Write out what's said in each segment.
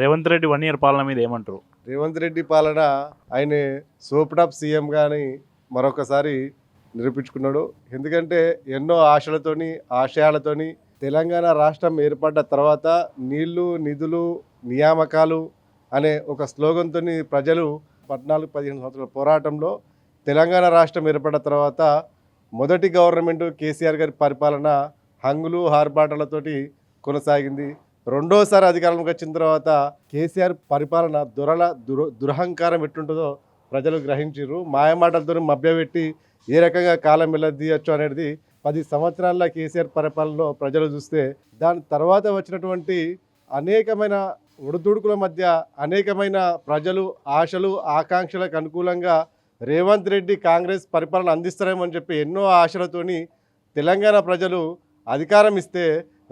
Revanth Reddy one year పాలన మీద ఏమంటారు? రేవంత్ రెడ్డి పాలన ఆయన సూపర్టాప్ సీఎం గాని మరొకసారి నిరూపించుకున్నాడు. ఎందుకంటే ఎన్నో ఆశలతోని ఆశయాలతోని తెలంగాణ రాష్ట్రం ఏర్పడ్డ తర్వాత నీళ్ళు నిధులు నియామకాలు అనే ఒక స్లోగన్తో ప్రజలు పద్నాలుగు పదిహేను సంవత్సరాల పోరాటంలో తెలంగాణ రాష్ట్రం ఏర్పడ్డ తర్వాత మొదటి గవర్నమెంట్ కేసీఆర్ గారి పరిపాలన హంగులు ఆర్భాటాలతోటి కొనసాగింది. రెండోసారి అధికారంలోకి వచ్చిన తర్వాత కేసీఆర్ పరిపాలన దురల దుర దురహంకారం ఎట్లుంటుందో ప్రజలు గ్రహించారు మాయమాటలతో మభ్యపెట్టి ఏ రకంగా కాలం వెళ్ళదీయచ్చు అనేది పది సంవత్సరాల కేసీఆర్ పరిపాలనలో ప్రజలు చూస్తే దాని తర్వాత వచ్చినటువంటి అనేకమైన ఒడిదుడుకుల మధ్య అనేకమైన ప్రజలు ఆశలు ఆకాంక్షలకు అనుకూలంగా రేవంత్ రెడ్డి కాంగ్రెస్ పరిపాలన అందిస్తారేమని చెప్పి ఎన్నో ఆశలతోని తెలంగాణ ప్రజలు అధికారం ఇస్తే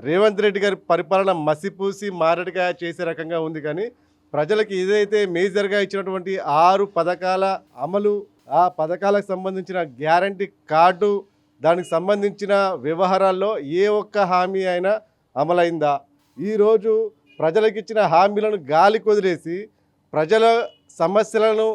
రేవంత్ రెడ్డి గారి పరిపాలన మసిపూసి మారడిగా చేసే రకంగా ఉంది కానీ ప్రజలకు ఏదైతే మేజర్గా ఇచ్చినటువంటి ఆరు పథకాల అమలు ఆ పథకాలకు సంబంధించిన గ్యారంటీ కార్డు దానికి సంబంధించిన వ్యవహారాల్లో ఏ ఒక్క హామీ అయినా అమలైందా? ఈరోజు ప్రజలకు ఇచ్చిన హామీలను గాలి కొదిలేసి ప్రజల సమస్యలను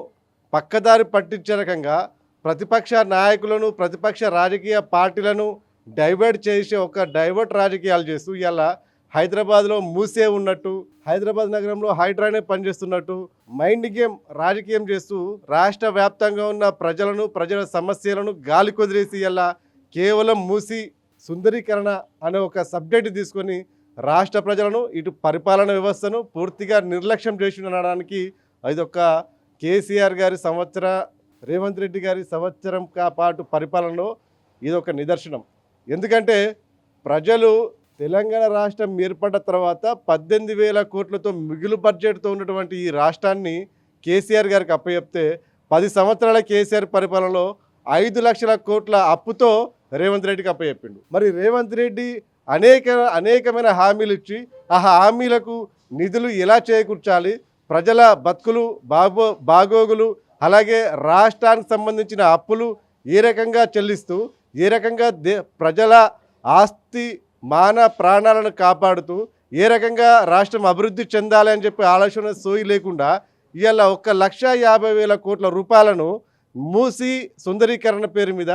పక్కదారి పట్టించే రకంగా ప్రతిపక్ష నాయకులను ప్రతిపక్ష రాజకీయ పార్టీలను డైవర్ట్ చేసే ఒక డైవర్ట్ రాజకీయాలు చేస్తూ ఇలా హైదరాబాద్లో మూసే ఉన్నట్టు హైదరాబాద్ నగరంలో హైడ్రానే పనిచేస్తున్నట్టు మైండ్ గేమ్ రాజకీయం చేస్తూ రాష్ట్ర వ్యాప్తంగా ఉన్న ప్రజలను ప్రజల సమస్యలను గాలి కొదిలేసి ఇలా కేవలం మూసి సుందరీకరణ అనే ఒక సబ్జెక్ట్ తీసుకొని రాష్ట్ర ప్రజలను ఇటు పరిపాలన వ్యవస్థను పూర్తిగా నిర్లక్ష్యం చేసి ఉండడానికి అది ఒక కేసీఆర్ గారి సంవత్సర రేవంత్ రెడ్డి గారి సంవత్సరం పాటు పరిపాలనలో ఇది ఒక నిదర్శనం. ఎందుకంటే ప్రజలు తెలంగాణ రాష్ట్రం ఏర్పడ్డ తర్వాత పద్దెనిమిది వేల కోట్లతో మిగులు బడ్జెట్తో ఉన్నటువంటి ఈ రాష్ట్రాన్ని కేసీఆర్ గారికి అప్పచెప్తే పది సంవత్సరాల కేసీఆర్ పరిపాలనలో ఐదు లక్షల కోట్ల అప్పుతో రేవంత్ రెడ్డికి అప్పచెప్పిండు. మరి రేవంత్ రెడ్డి అనేక అనేకమైన హామీలు ఇచ్చి ఆ హామీలకు నిధులు ఎలా చేకూర్చాలి? ప్రజల బతుకులు బాగో బాగోగులు అలాగే రాష్ట్రానికి సంబంధించిన అప్పులు ఏ రకంగా చెల్లిస్తూ ఏ రకంగా దే ప్రజల ఆస్తి మాన ప్రాణాలను కాపాడుతూ ఏ రకంగా రాష్ట్రం అభివృద్ధి చెందాలి అని చెప్పి ఆలోచన సోయి లేకుండా ఇవాళ ఒక లక్ష యాభై వేల కోట్ల రూపాయలను మూసి సుందరీకరణ పేరు మీద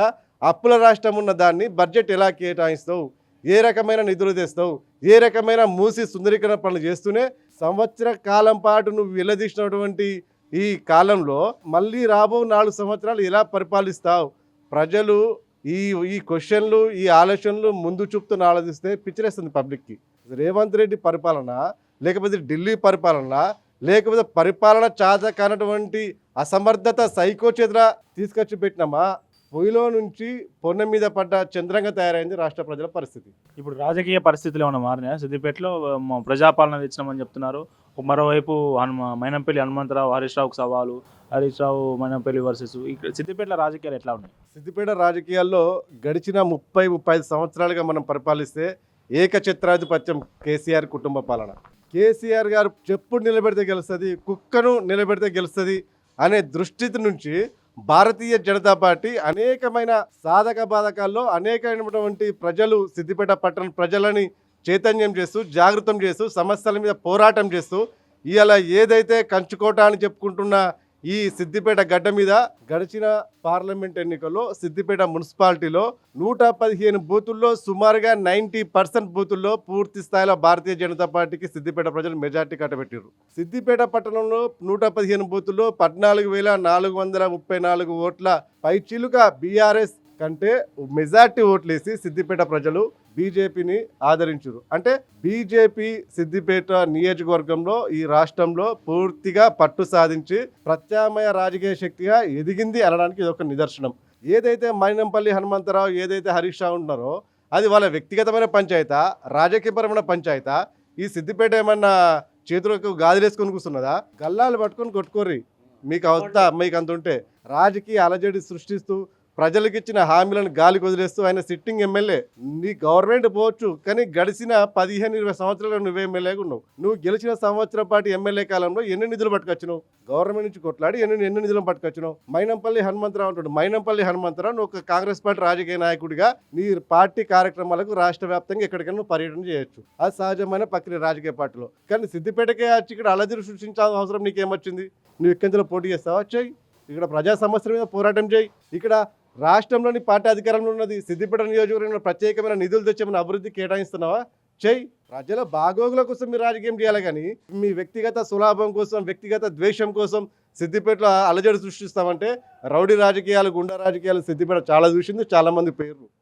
అప్పుల రాష్ట్రం ఉన్న దాన్ని బడ్జెట్ ఎలా కేటాయిస్తావు? ఏ రకమైన నిధులు తెస్తావు? ఏ రకమైన మూసి సుందరీకరణ పనులు చేస్తూనే సంవత్సర కాలం పాటు నువ్వు వెళ్ళదీసినటువంటి ఈ కాలంలో మళ్ళీ రాబో నాలుగు సంవత్సరాలు ఎలా పరిపాలిస్తావు? ప్రజలు ఈ ఈ క్వశ్చన్లు ఈ ఆలోచనలు ముందు చూపుతున్న ఆలోచిస్తే పిచ్చిరేస్తుంది పబ్లిక్కి. రేవంత్ రెడ్డి పరిపాలన లేకపోతే ఢిల్లీ పరిపాలన లేకపోతే పరిపాలన చాత కానటువంటి అసమర్థత సైకో చేతుల తీసుకొచ్చి పెట్టినామా? పొయ్యిలో నుంచి పొన్న మీద పడ్డ చంద్రంగా తయారైంది రాష్ట్ర ప్రజల పరిస్థితి. ఇప్పుడు రాజకీయ పరిస్థితులు ఏమైనా మారినాయా? సిద్దిపేటలో ప్రజాపాలన తెచ్చినామని చెప్తున్నారు. మరోవైపు హనుమ మైనంపల్లి హనుమంతరావు హరీష్ రావుకు సవాలు హరీష్ రావు మైనంపల్లి వర్సెస్. ఇక్కడ సిద్దిపేటలో రాజకీయాలు ఎట్లా ఉన్నాయి? సిద్దిపేట రాజకీయాల్లో గడిచిన ముప్పై ముప్పై ఐదు సంవత్సరాలుగా మనం పరిపాలిస్తే ఏకఛత్రాధిపత్యం కేసీఆర్ కుటుంబ పాలన. కేసీఆర్ గారు చెప్పుడు నిలబెడితే గెలుస్తుంది కుక్కను నిలబెడితే గెలుస్తుంది అనే దృష్టి నుంచి భారతీయ జనతా పార్టీ అనేకమైన సాధక బాధకాల్లో అనేకమైనటువంటి ప్రజలు సిద్దిపేట పట్టణ ప్రజలని చైతన్యం చేస్తూ జాగృతం చేస్తూ సమస్యల మీద పోరాటం చేస్తూ ఇవాళ ఏదైతే కంచుకోట అని చెప్పుకుంటున్న ఈ సిద్దిపేట గడ్డ మీద గడిచిన పార్లమెంట్ ఎన్నికల్లో సిద్దిపేట మున్సిపాలిటీలో నూట పదిహేను బూతుల్లో సుమారుగా నైంటీ పర్సెంట్ బూతుల్లో పూర్తి స్థాయిలో భారతీయ జనతా పార్టీకి సిద్దిపేట ప్రజలు మెజార్టీ కట్టబెట్టారు సిద్దిపేట పట్టణంలో నూట పదిహేను బూతుల్లో పద్నాలుగు వేల నాలుగు వందల ముప్పై నాలుగు ఓట్ల పైచిలుక బీఆర్ఎస్ కంటే మెజార్టీ ఓట్లేసి సిద్దిపేట ప్రజలు బీజేపీని ఆదరించారు. అంటే బీజేపీ సిద్దిపేట నియోజకవర్గంలో ఈ రాష్ట్రంలో పూర్తిగా పట్టు సాధించి ప్రత్యామ్నాయ రాజకీయ శక్తిగా ఎదిగింది అనడానికి ఇది ఒక నిదర్శనం. ఏదైతే మైనంపల్లి హనుమంతరావు ఏదైతే హరీష్ రావు ఉన్నారో అది వాళ్ళ వ్యక్తిగతమైన పంచాయతా రాజకీయపరమైన పంచాయతా. ఈ సిద్దిపేట ఏమన్నా చేతులకు గాదిలేసుకొని కూర్చున్నదా? గల్లాలు పట్టుకొని కొట్టుకోర్రి. మీకు అవుతా మీకు అంత ఉంటే. రాజకీయ అలజడి సృష్టిస్తూ ప్రజలకు ఇచ్చిన హామీలను గాలికి వదిలేస్తూ ఆయన సిట్టింగ్ ఎమ్మెల్యే. నీ గవర్నమెంట్ పోవచ్చు కానీ గడిచిన పదిహేను ఇరవై సంవత్సరాలు నువ్వు ఎమ్మెల్యేగా ఉన్నావు. నువ్వు గెలిచిన సంవత్సరం పాటు ఎమ్మెల్యే కాలంలో ఎన్ని నిధులు పట్టుకొచ్చినావు? గవర్నమెంట్ నుంచి కొట్లాడి ఎన్ని ఎన్ని నిధులు పట్టుకొచ్చినావు? మైనంపల్లి హనుమంతరావు అంటాడు మైనంపల్లి హనుమంతరావు నువ్వు ఒక కాంగ్రెస్ పార్టీ రాజకీయ నాయకుడిగా నీ పార్టీ కార్యక్రమాలకు రాష్ట్ర వ్యాప్తంగా ఎక్కడికైనా పర్యటన చేయొచ్చు. అది సహజమైన ప్రక్రియ రాజకీయ పార్టీలో. కానీ సిద్దిపేటకే వచ్చి ఇక్కడ అలజడి సృష్టించాల్సిన అవసరం నీకేమొచ్చింది? నువ్వు ఇక్కడి పోటీ చేస్తావా? చేయి ఇక్కడ ప్రజా సమస్యల మీద పోరాటం చేయి ఇక్కడ రాష్ట్రంలోని పార్టీ అధికారంలో ఉన్నది సిద్దిపేట నియోజకవర్గంలో ప్రత్యేకమైన నిధులు తెచ్చేమని అభివృద్ధి కేటాయిస్తున్నావా? చెయ్యి ప్రజల బాగోగుల కోసం మీరు రాజకీయం చేయాలి కానీ మీ వ్యక్తిగత సులాభం కోసం వ్యక్తిగత ద్వేషం కోసం సిద్దిపేటలో అలజడి సృష్టిస్తామంటే రౌడీ రాజకీయాలు గుండా రాజకీయాలు సిద్దిపేట చాలా చూసింది చాలా మంది పేర్లు.